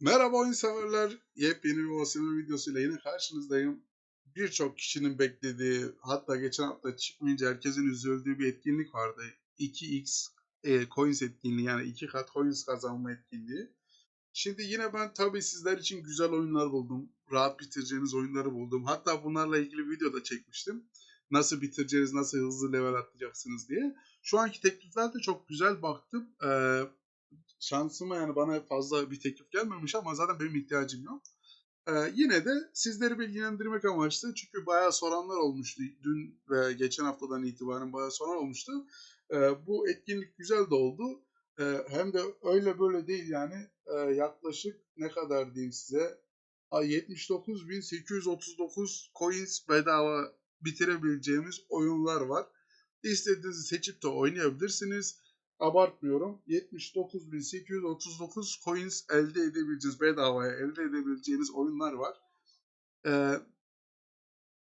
Merhaba oyun severler. Yepyeni bir OSM videosuyla yine karşınızdayım. Birçok kişinin beklediği, hatta geçen hafta çıkmayınca herkesin üzüldüğü bir etkinlik vardı. 2x e, coins etkinliği yani 2 kat coins kazanma etkinliği. Şimdi yine ben tabii sizler için güzel oyunlar buldum. Rahat bitireceğiniz oyunları buldum. Hatta bunlarla ilgili video da çekmiştim. Nasıl bitireceğiniz, nasıl hızlı level atlayacaksınız diye. Şu anki teklifler de çok güzel baktım. Ee, şansıma yani bana fazla bir teklif gelmemiş ama zaten benim ihtiyacım yok. Ee, yine de sizleri bilgilendirmek amaçlı çünkü bayağı soranlar olmuştu. Dün ve geçen haftadan itibaren bayağı soran olmuştu. Ee, bu etkinlik güzel de oldu. Ee, hem de öyle böyle değil yani Ee, yaklaşık ne kadar diyeyim size 79.839 coins bedava bitirebileceğimiz oyunlar var. İstediğinizi seçip de oynayabilirsiniz abartmıyorum. 79.839 coins elde edebileceğiniz, bedavaya elde edebileceğiniz oyunlar var. Ee,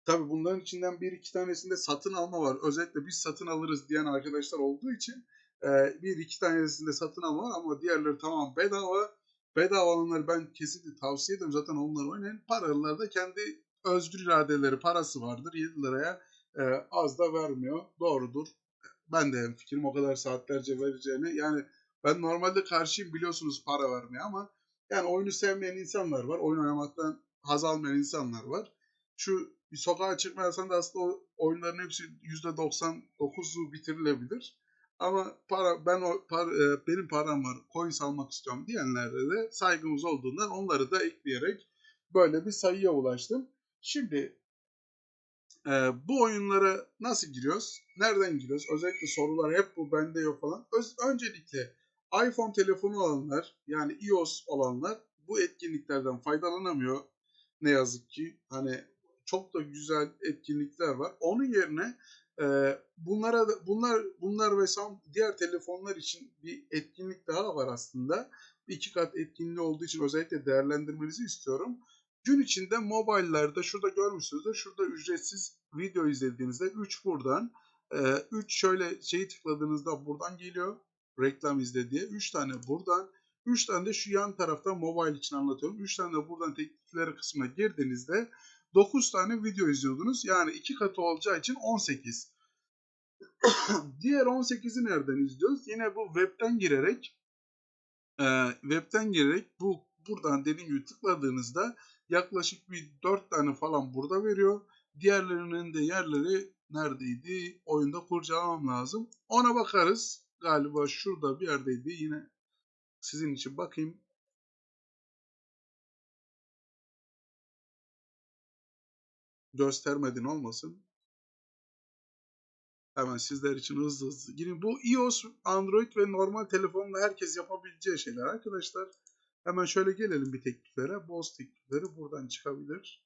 tabii bunların içinden bir iki tanesinde satın alma var. Özellikle biz satın alırız diyen arkadaşlar olduğu için e, bir iki tanesinde satın alma var ama diğerleri tamam bedava. Bedava olanları ben kesinlikle tavsiye ederim. Zaten onları oynayın. Paralılar da kendi özgür iradeleri parası vardır. 7 liraya e, az da vermiyor. Doğrudur ben de fikrim o kadar saatlerce vereceğini. Yani ben normalde karşıyım biliyorsunuz para vermeye ama yani oyunu sevmeyen insanlar var. Oyun oynamaktan haz almayan insanlar var. Şu bir sokağa çıkmayasan da aslında o oyunların hepsi %99'u bitirilebilir. Ama para ben o para, e, benim param var, coins almak istiyorum diyenlerde de saygımız olduğundan onları da ekleyerek böyle bir sayıya ulaştım. Şimdi e, bu oyunlara nasıl giriyoruz? Nereden giriyoruz? Özellikle sorular hep bu bende yok falan. Öz, öncelikle iPhone telefonu olanlar yani iOS olanlar bu etkinliklerden faydalanamıyor. Ne yazık ki. Hani çok da güzel etkinlikler var. Onun yerine e, bunlara da, bunlar bunlar ve diğer telefonlar için bir etkinlik daha var aslında. İki kat etkinliği olduğu için özellikle değerlendirmenizi istiyorum. Gün içinde mobilelerde şurada görmüşsünüzdür. Şurada ücretsiz video izlediğinizde 3 buradan 3 e, şöyle şeyi tıkladığınızda buradan geliyor. Reklam izle diye. 3 tane buradan. 3 tane de şu yan tarafta mobile için anlatıyorum. 3 tane de buradan teklifleri kısmına girdiğinizde 9 tane video izliyordunuz. Yani 2 katı olacağı için 18. Diğer 18'i nereden izliyoruz? Yine bu webten girerek e, webten girerek bu buradan dediğim gibi tıkladığınızda yaklaşık bir 4 tane falan burada veriyor. Diğerlerinin de yerleri neredeydi? Oyunda kurcalamam lazım. Ona bakarız. Galiba şurada bir yerdeydi. Yine sizin için bakayım. Göstermedin olmasın. Hemen sizler için hızlı hızlı girin. Bu iOS, Android ve normal telefonla herkes yapabileceği şeyler arkadaşlar. Hemen şöyle gelelim bir tekliflere. Boz teklifleri buradan çıkabilir.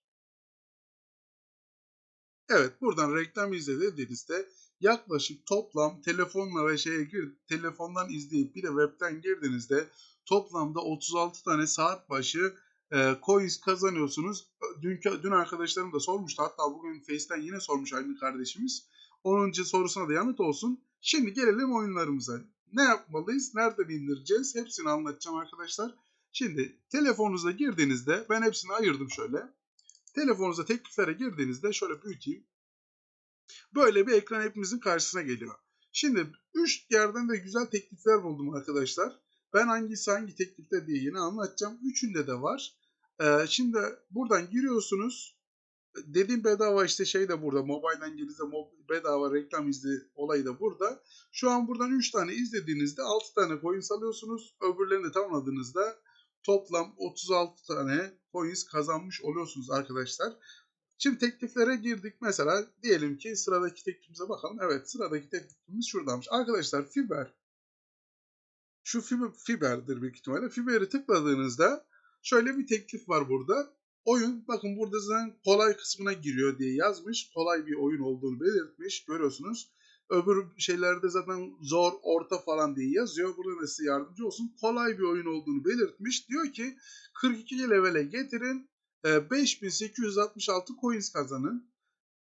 Evet buradan reklam izle dediğinizde yaklaşık toplam telefonla ve şeye gir, telefondan izleyip bir de webten girdiğinizde toplamda 36 tane saat başı e, coins kazanıyorsunuz. Dünkü, dün arkadaşlarım da sormuştu. Hatta bugün Face'ten yine sormuş aynı kardeşimiz. 10. sorusuna da yanıt olsun. Şimdi gelelim oyunlarımıza. Ne yapmalıyız? Nereden indireceğiz? Hepsini anlatacağım arkadaşlar. Şimdi telefonunuza girdiğinizde ben hepsini ayırdım şöyle. Telefonunuza tekliflere girdiğinizde şöyle büyüteyim. Böyle bir ekran hepimizin karşısına geliyor. Şimdi 3 yerden de güzel teklifler buldum arkadaşlar. Ben hangisi hangi teklifte diye yine anlatacağım. Üçünde de var. Ee, şimdi buradan giriyorsunuz. Dediğim bedava işte şey de burada. Mobile'den girdiğinizde bedava reklam izle olayı da burada. Şu an buradan 3 tane izlediğinizde 6 tane coin alıyorsunuz. Öbürlerini tamamladığınızda toplam 36 tane coins kazanmış oluyorsunuz arkadaşlar. Şimdi tekliflere girdik. Mesela diyelim ki sıradaki teklifimize bakalım. Evet sıradaki teklifimiz şuradaymış. Arkadaşlar fiber şu fiber, fiberdir büyük ihtimalle. Fiberi tıkladığınızda şöyle bir teklif var burada. Oyun bakın burada zaten kolay kısmına giriyor diye yazmış. Kolay bir oyun olduğunu belirtmiş. Görüyorsunuz. Öbür şeylerde zaten zor, orta falan diye yazıyor. Burada da size yardımcı olsun. Kolay bir oyun olduğunu belirtmiş. Diyor ki 42 levele getirin. 5866 e, coins kazanın.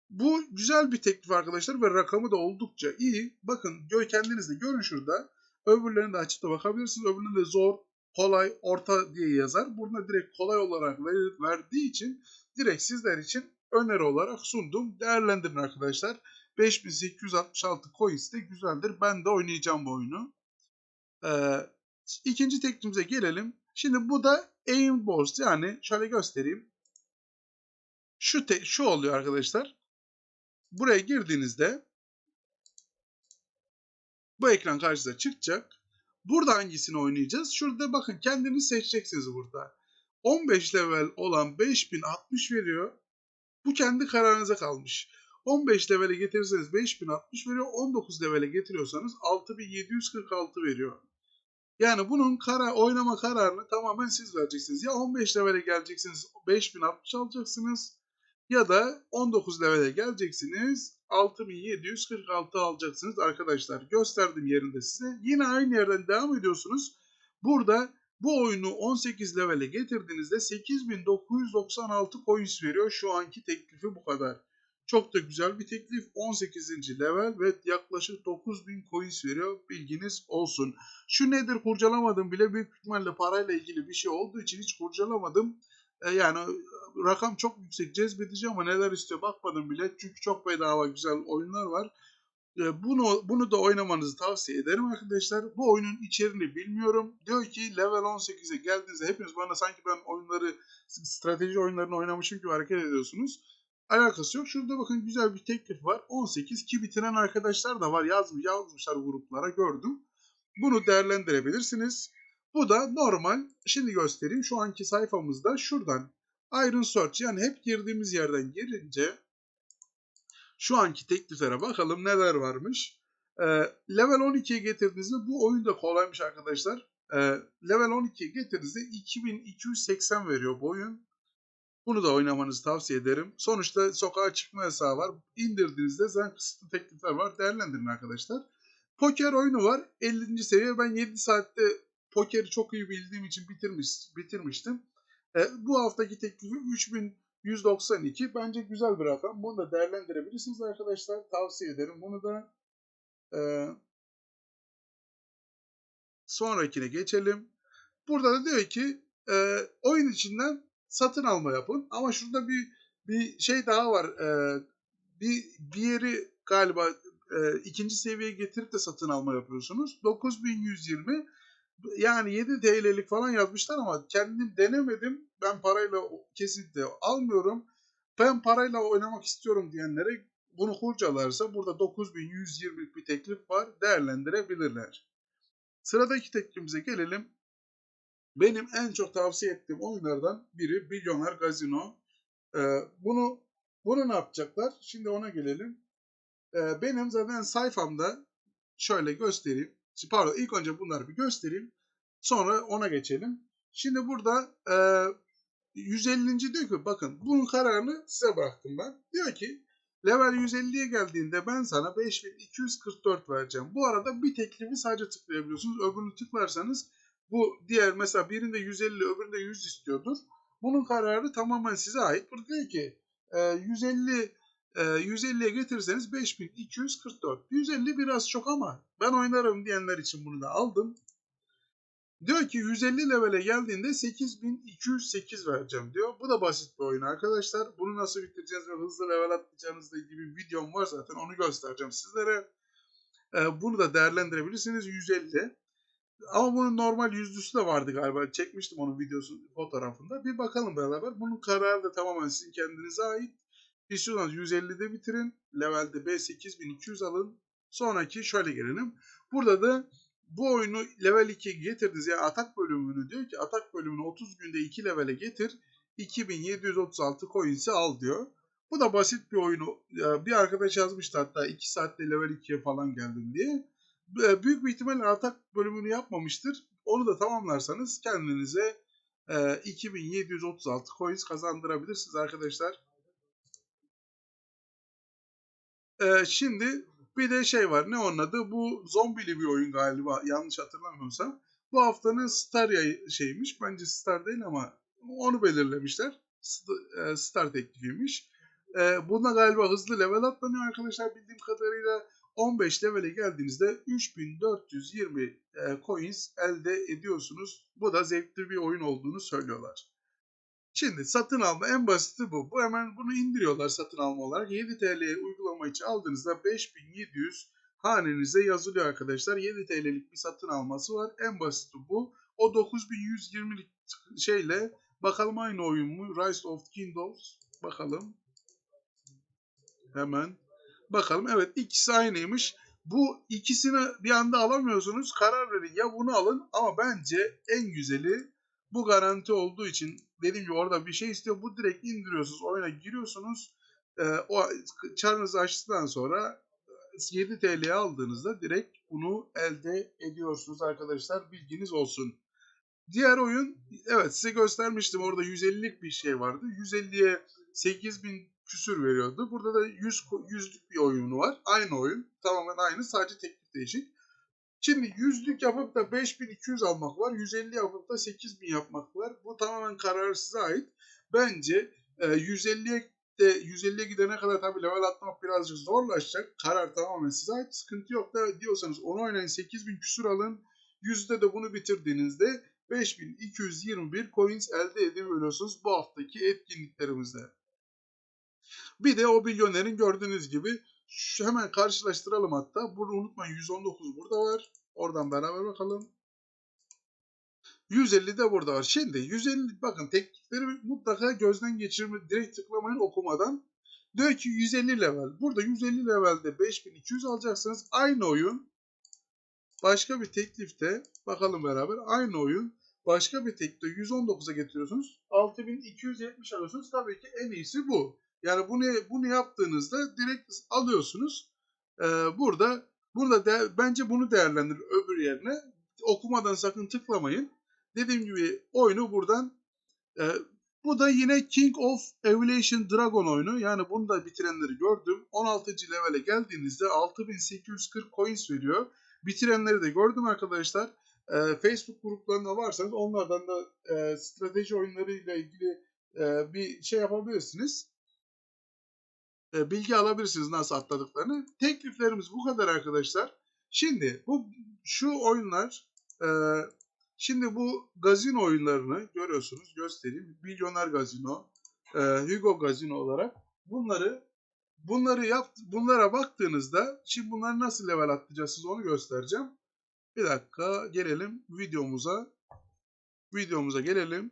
Bu güzel bir teklif arkadaşlar ve rakamı da oldukça iyi. Bakın kendiniz de görün şurada. Öbürlerini de açıp da bakabilirsiniz. Öbürlerinde zor, kolay, orta diye yazar. Burada direkt kolay olarak ver- verdiği için direkt sizler için öneri olarak sundum. Değerlendirin arkadaşlar. 5866 coins de güzeldir. Ben de oynayacağım bu oyunu. Ee, ikinci tekniğimize gelelim. Şimdi bu da aim boss yani şöyle göstereyim. Şu te- şu oluyor arkadaşlar. Buraya girdiğinizde bu ekran karşınıza çıkacak. Burada hangisini oynayacağız? Şurada bakın kendiniz seçeceksiniz burada. 15 level olan 5060 veriyor. Bu kendi kararınıza kalmış. 15 levele getirirseniz 5060 veriyor. 19 levele getiriyorsanız 6746 veriyor. Yani bunun kara, oynama kararını tamamen siz vereceksiniz. Ya 15 levele geleceksiniz 5060 alacaksınız ya da 19 levele geleceksiniz 6746 alacaksınız arkadaşlar. Gösterdim yerinde size. Yine aynı yerden devam ediyorsunuz. Burada bu oyunu 18 levele getirdiğinizde 8996 coins veriyor. Şu anki teklifi bu kadar. Çok da güzel bir teklif. 18. level ve yaklaşık 9000 coins veriyor. Bilginiz olsun. Şu nedir kurcalamadım bile büyük ihtimalle parayla ilgili bir şey olduğu için hiç kurcalamadım. E, yani rakam çok yüksek cezbedici ama neler istiyor bakmadım bile. Çünkü çok bedava güzel oyunlar var. E, bunu bunu da oynamanızı tavsiye ederim arkadaşlar. Bu oyunun içeriğini bilmiyorum. Diyor ki level 18'e geldiğinizde hepiniz bana sanki ben oyunları strateji oyunlarını oynamışım gibi hareket ediyorsunuz. Alakası yok. Şurada bakın güzel bir teklif var. 18 ki bitiren arkadaşlar da var. Yazmış, yazmışlar gruplara gördüm. Bunu değerlendirebilirsiniz. Bu da normal. Şimdi göstereyim. Şu anki sayfamızda şuradan Iron Search yani hep girdiğimiz yerden girince şu anki tekliflere bakalım neler varmış. Ee, level 12'ye getirdiğinizde bu oyun da kolaymış arkadaşlar. Ee, level 12'ye getirdiğinizde 2280 veriyor bu oyun. Bunu da oynamanızı tavsiye ederim. Sonuçta sokağa çıkma yasağı var. İndirdiğinizde zaten kısıtlı teklifler var. Değerlendirin arkadaşlar. Poker oyunu var. 50. seviye. Ben 7 saatte pokeri çok iyi bildiğim için bitirmiş, bitirmiştim. E, bu haftaki teklifi 3192. Bence güzel bir rakam. Bunu da değerlendirebilirsiniz arkadaşlar. Tavsiye ederim. Bunu da e, sonrakine geçelim. Burada da diyor ki e, oyun içinden satın alma yapın. Ama şurada bir bir şey daha var. E, bir yeri galiba e, ikinci seviyeye getirip de satın alma yapıyorsunuz. 9120 yani 7 TL'lik falan yazmışlar ama kendim denemedim. Ben parayla kesinlikle almıyorum. Ben parayla oynamak istiyorum diyenlere bunu kurcalarsa burada 9120 bir teklif var. Değerlendirebilirler. Sıradaki teklifimize gelelim. Benim en çok tavsiye ettiğim oyunlardan biri Milyoner Gazino. Ee, bunu bunu ne yapacaklar? Şimdi ona gelelim. Ee, benim zaten sayfamda şöyle göstereyim. Pardon ilk önce bunları bir göstereyim. Sonra ona geçelim. Şimdi burada e, 150. diyor ki bakın bunun kararını size bıraktım ben. Diyor ki level 150'ye geldiğinde ben sana 5244 vereceğim. Bu arada bir teklifi sadece tıklayabiliyorsunuz. Öbürünü tıklarsanız bu diğer mesela birinde 150 öbüründe 100 istiyordur. Bunun kararı tamamen size ait. Burada diyor ki e, 150 e, 150'ye getirirseniz 5244. 150 biraz çok ama ben oynarım diyenler için bunu da aldım. Diyor ki 150 levele geldiğinde 8208 vereceğim diyor. Bu da basit bir oyun arkadaşlar. Bunu nasıl bitireceğiz ve hızlı level atlayacağınızla bir videom var zaten. Onu göstereceğim sizlere. Ee, bunu da değerlendirebilirsiniz. 150. Ama bunun normal yüzlüsü de vardı galiba. Çekmiştim onun videosu fotoğrafında. Bir bakalım beraber. Bunun kararı da tamamen sizin kendinize ait. İstiyorsanız 150'de bitirin. Levelde B8200 alın. Sonraki şöyle gelelim. Burada da bu oyunu level 2'ye getirdiniz. Yani atak bölümünü diyor ki atak bölümünü 30 günde 2 levele getir. 2736 coins'i al diyor. Bu da basit bir oyunu. Bir arkadaş yazmıştı hatta 2 saatte level 2'ye falan geldim diye. Büyük bir ihtimalle atak bölümünü yapmamıştır. Onu da tamamlarsanız kendinize 2736 coins kazandırabilirsiniz arkadaşlar. Şimdi bir de şey var. Ne onun adı? Bu zombili bir oyun galiba. Yanlış hatırlamıyorsam. Bu haftanın Star şeymiş. Bence Star değil ama onu belirlemişler. Star teklifiymiş. Buna galiba hızlı level atlanıyor arkadaşlar bildiğim kadarıyla. 15 levele geldiğinizde 3420 e, coins elde ediyorsunuz. Bu da zevkli bir oyun olduğunu söylüyorlar. Şimdi satın alma en basiti bu. Bu hemen bunu indiriyorlar satın alma olarak. 7 TL uygulama içi aldığınızda 5700 hanenize yazılıyor arkadaşlar. 7 TL'lik bir satın alması var. En basiti bu. O 9120'lik şeyle bakalım aynı oyun mu? Rise of Kingdoms. Bakalım. Hemen. Bakalım. Evet ikisi aynıymış. Bu ikisini bir anda alamıyorsunuz. Karar verin. Ya bunu alın ama bence en güzeli bu garanti olduğu için dediğim gibi orada bir şey istiyor. Bu direkt indiriyorsunuz. Oyuna giriyorsunuz. Ee, o çarınızı açtıktan sonra 7 TL'ye aldığınızda direkt bunu elde ediyorsunuz arkadaşlar. Bilginiz olsun. Diğer oyun evet size göstermiştim orada 150'lik bir şey vardı. 150'ye 8000 küsür veriyordu. Burada da 100 yüzlük bir oyunu var. Aynı oyun. Tamamen aynı sadece teknik değişik. Şimdi yüzlük yapıp da 5200 almak var. 150 yapıp da 8000 yapmak var. Bu tamamen karar size ait. Bence e, 150'ye de 150'ye gidene kadar tabii level atmak birazcık zorlaşacak. Karar tamamen size ait. Sıkıntı yok da diyorsanız onu oynayın 8000 küsür alın. Yüzde de bunu bitirdiğinizde 5221 coins elde edebiliyorsunuz bu haftaki etkinliklerimizde. Bir de o milyonerin gördüğünüz gibi şu hemen karşılaştıralım hatta. Bunu unutmayın 119 burada var. Oradan beraber bakalım. 150 de burada var. Şimdi 150 bakın teknikleri mutlaka gözden geçirme direkt tıklamayın okumadan. Diyor ki 150 level. Burada 150 levelde 5200 alacaksınız. Aynı oyun başka bir teklifte bakalım beraber aynı oyun başka bir teklifte 119'a getiriyorsunuz. 6270 alıyorsunuz. Tabii ki en iyisi bu. Yani bunu bunu yaptığınızda direkt alıyorsunuz. Ee, burada burada de, bence bunu değerlendirin öbür yerine. Okumadan sakın tıklamayın. Dediğim gibi oyunu buradan e, bu da yine King of Evolution Dragon oyunu. Yani bunu da bitirenleri gördüm. 16. levele geldiğinizde 6840 coins veriyor. Bitirenleri de gördüm arkadaşlar. E, Facebook gruplarında varsanız onlardan da e, strateji oyunları ile ilgili e, bir şey yapabilirsiniz. E, bilgi alabilirsiniz nasıl atladıklarını. Tekliflerimiz bu kadar arkadaşlar. Şimdi bu şu oyunlar e, şimdi bu gazino oyunlarını görüyorsunuz göstereyim. Milyoner Gazino, e, Hugo Gazino olarak bunları bunları yap bunlara baktığınızda şimdi bunları nasıl level atlayacaksınız onu göstereceğim. Bir dakika gelelim videomuza. Videomuza gelelim.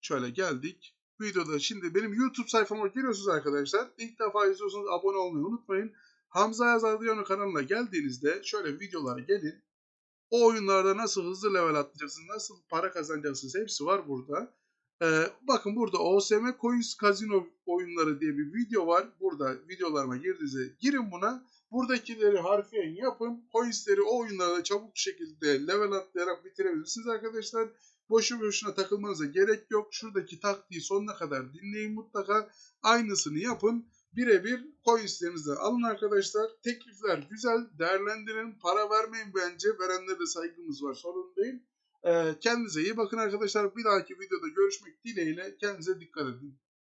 Şöyle geldik. Videoda şimdi benim YouTube sayfama giriyorsunuz arkadaşlar. İlk defa izliyorsanız abone olmayı unutmayın. Hamza Yazarlıyanı kanalına geldiğinizde şöyle videolara gelin. O oyunlarda nasıl hızlı level atlayacaksınız, nasıl para kazanacaksınız hepsi var burada. Ee, bakın burada OSM Coins Casino oyunları diye bir video var. Burada videolarıma girdiğinizde girin buna. Buradakileri harfiyen yapın. Coinsleri o oyunlarda çabuk şekilde level atlayarak bitirebilirsiniz arkadaşlar. Boşu boşuna takılmanıza gerek yok. Şuradaki taktiği sonuna kadar dinleyin mutlaka. Aynısını yapın. Birebir coinslerinizi alın arkadaşlar. Teklifler güzel. Değerlendirin. Para vermeyin bence. Verenlere de saygımız var. Sorun değil. Ee, kendinize iyi bakın arkadaşlar. Bir dahaki videoda görüşmek dileğiyle. Kendinize dikkat edin.